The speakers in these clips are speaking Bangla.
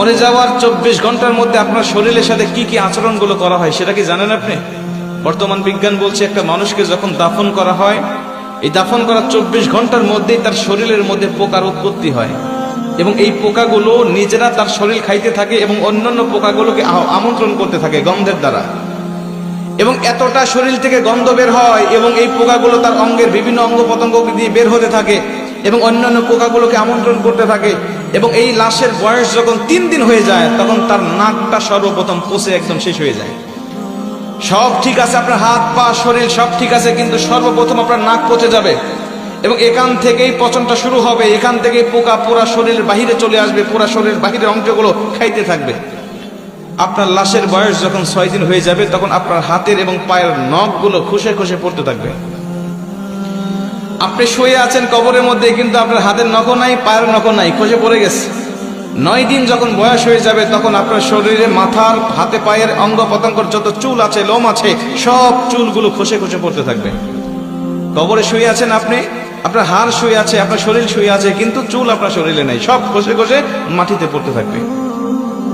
মরে যাওয়ার চব্বিশ ঘণ্টার মধ্যে আপনার শরীরের সাথে কি কি আচরণগুলো করা হয় সেটা কি জানেন আপনি? বর্তমান বিজ্ঞান বলছে একটা মানুষকে যখন দাফন করা হয়, এই দাফন করার চব্বিশ ঘণ্টার মধ্যেই তার শরীরের মধ্যে পোকার উৎপত্তি হয়। এবং এই পোকাগুলো নিজেরা তার শরীর খাইতে থাকে এবং অন্যান্য পোকাগুলোকে আমন্ত্রণ করতে থাকে গন্ধের দ্বারা। এবং এতটা শরীর থেকে গন্ধ বের হয় এবং এই পোকাগুলো তার অঙ্গের বিভিন্ন অঙ্গ প্রত্যঙ্গ দিয়ে বের হতে থাকে এবং অন্যান্য পোকাগুলোকে আমন্ত্রণ করতে থাকে। এবং এই লাশের বয়স যখন তিন দিন হয়ে যায়, তখন তার নাকটা সর্বপ্রথম পচে একদম শেষ হয়ে যায়। সব ঠিক আছে, আপনার হাত, পা, শরীর সব ঠিক আছে, কিন্তু সর্বপ্রথম আপনার নাক পচে যাবে। এবং এখান থেকেই পচনটা শুরু হবে, এখান থেকেই পোকা পুরা শরীরের বাহিরে চলে আসবে, পুরা শরীরের বাহিরের অংশগুলো খাইতে থাকবে। আপনার লাশের বয়স যখন ছয় দিন হয়ে যাবে, তখন আপনার হাতের এবং পায়ের নখগুলো খুশে খুশে পড়তে থাকবে। আপনি শুয়ে আছেন কবরের মধ্যে, কিন্তু আপনার হাতের নখও নাই, পায়ের নখও নাই খসে পড়ে গেছে। নয় দিন যখন বয়স হয়ে যাবে, তখন আপনার শরীরে মাথার, হাতে পায়ের অঙ্গ পতঙ্গর যত চুল আছে, লোম আছে, সব চুলগুলো খসে খসে পড়তে থাকবে। কবরে শুয়ে আছেন আপনি, আপনার হাড় শুয়ে আছে, আপনার শরীর শুয়ে আছে, কিন্তু চুল আপনার শরীরে নেই, সব খসে খসে মাটিতে পড়তে থাকবে।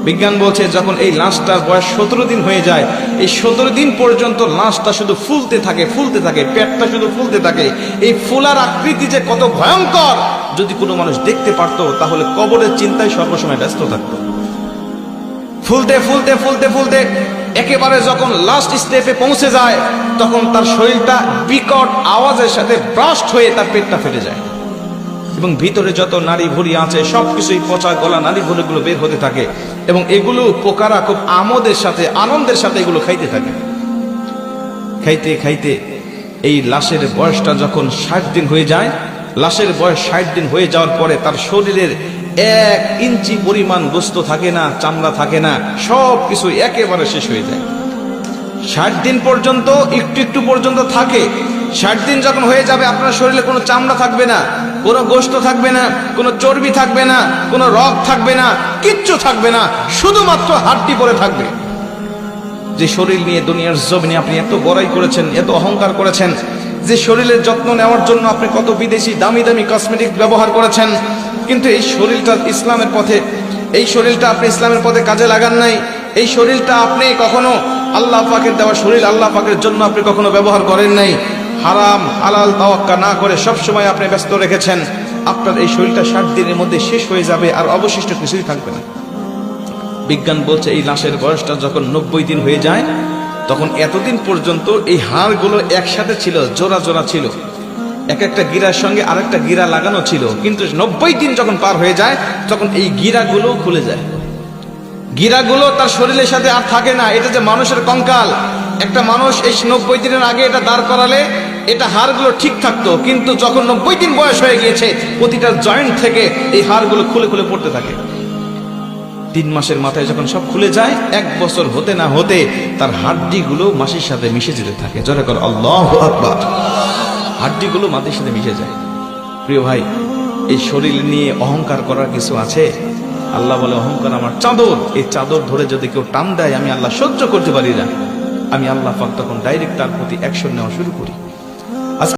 বিজ্ঞান বলছে যখন এই লাশটার বয়স সতেরো দিন হয়ে যায়, এই সতেরো দিন পর্যন্ত লাশটা শুধু ফুলতে থাকে ফুলতে থাকে, পেটটা শুধু ফুলতে থাকে। এই ফুলার আকৃতি যে কত ভয়ঙ্কর! যদি কোনো মানুষ দেখতে পারতো, তাহলে কবরের চিন্তায় সর্বসময় ব্যস্ত থাকতো। ফুলতে ফুলতে ফুলতে ফুলতে একেবারে যখন লাস্ট স্টেপে পৌঁছে যায়, তখন তার শরীরটা বিকট আওয়াজের সাথে ব্রাস্ট হয়ে তার পেটটা ফেটে যায়। এবং ভিতরে যত নারী ভুড়ি আছে, সবকিছুই পচা গলা নারী ভুড়িগুলো বের হতে থাকে এবং এগুলো পোকারা খুব আমোদের সাথে, আনন্দের সাথে এগুলো খাইতে থাকে। খাইতে খাইতে এই লাশের বয়সটা যখন ষাট দিন হয়ে যায়, লাশের বয়স ষাট দিন হয়ে যাওয়ার পরে তার শরীরের এক ইঞ্চি পরিমাণ গোস্ত থাকে না, চামড়া থাকে না সব কিছু একেবারে শেষ হয়ে যায়। ষাট দিন পর্যন্ত, একটু একটু পর্যন্ত থাকে ষাট দিন যখন হয়ে যাবে, আপনার শরীরে কোনো চামড়া থাকবে না, কোনো গোস্ত থাকবে না, কোনো চর্বি থাকবে না, কোনো রগ থাকবে না, কিচ্ছু থাকবে না, শুধুমাত্র হাড্ডি পরে থাকবে। যে শরীর নিয়ে দুনিয়ার জমিনে আপনি এত বড়াই করেছেন, এত অহংকার করেছেন, যে শরীরের যত্ন নেওয়ার জন্য আপনি কত বিদেশি দামি দামি কসমেটিক ব্যবহার করেছেন, কিন্তু এই শরীরটা ইসলামের পথে, এই শরীরটা আপনি ইসলামের পথে কাজে লাগান নাই, এই শরীরটা আপনি কখনো আল্লাহ পাকের দেওয়া শরীর আল্লাহ পাকের জন্য আপনি কখনো ব্যবহার করেন নাই হারাম, হালাল তাওয়াক্কা না করে সব সময় আপনি ব্যস্ত রেখেছেন, আপনার এই শরীরটা ষাট দিনের মধ্যে শেষ হয়ে যাবে আর অবশিষ্ট কিছুই থাকবে না। বিজ্ঞান বলছে এই লাশের বয়সটা যখন নব্বই দিন হয়ে যায়, তখন এতদিন পর্যন্ত এই হাড়গুলো একসাথে ছিল, জোড়া জোড়া ছিল। এক একটা গিরার সঙ্গে আরেকটা গিরা লাগানো ছিল। কিন্তু নব্বই দিন যখন পার হয়ে যায়, তখন এই গিরাগুলো খুলে যায়। গিরাগুলো তার শরীরের সাথে আর থাকে না, এটা যে মানুষের কঙ্কাল। একটা মানুষ এই নব্বই দিনের আগে এটা দাঁড় করালে এটা হাড়গুলো ঠিক থাকতো, কিন্তু যখন নব্বই দিন বয়স হয়ে গিয়েছে, প্রতিটা জয়েন্ট থেকে এই হাড়গুলো খুলে খুলে পড়তে থাকে। তিন মাসের মাথায় যখন সব খুলে যায়, এক বছর হতে না হতে তার হাড্ডিগুলো মাসির সাথে মিশে যেতে থাকে। জোরে কর, আল্লাহ হাড্ডিগুলো মাটির সাথে মিশে যায়। প্রিয় ভাই, এই শরীর নিয়ে অহংকার করার কিছু আছে? আল্লাহ বলে, অহংকার আমার চাদর। এই চাদর ধরে যদি কেউ টান দেয়, আমি আল্লাহ সহ্য করতে পারি না। আমি আল্লাহ তখন ডাইরেক্ট তার প্রতি অ্যাকশন নেওয়া শুরু করি।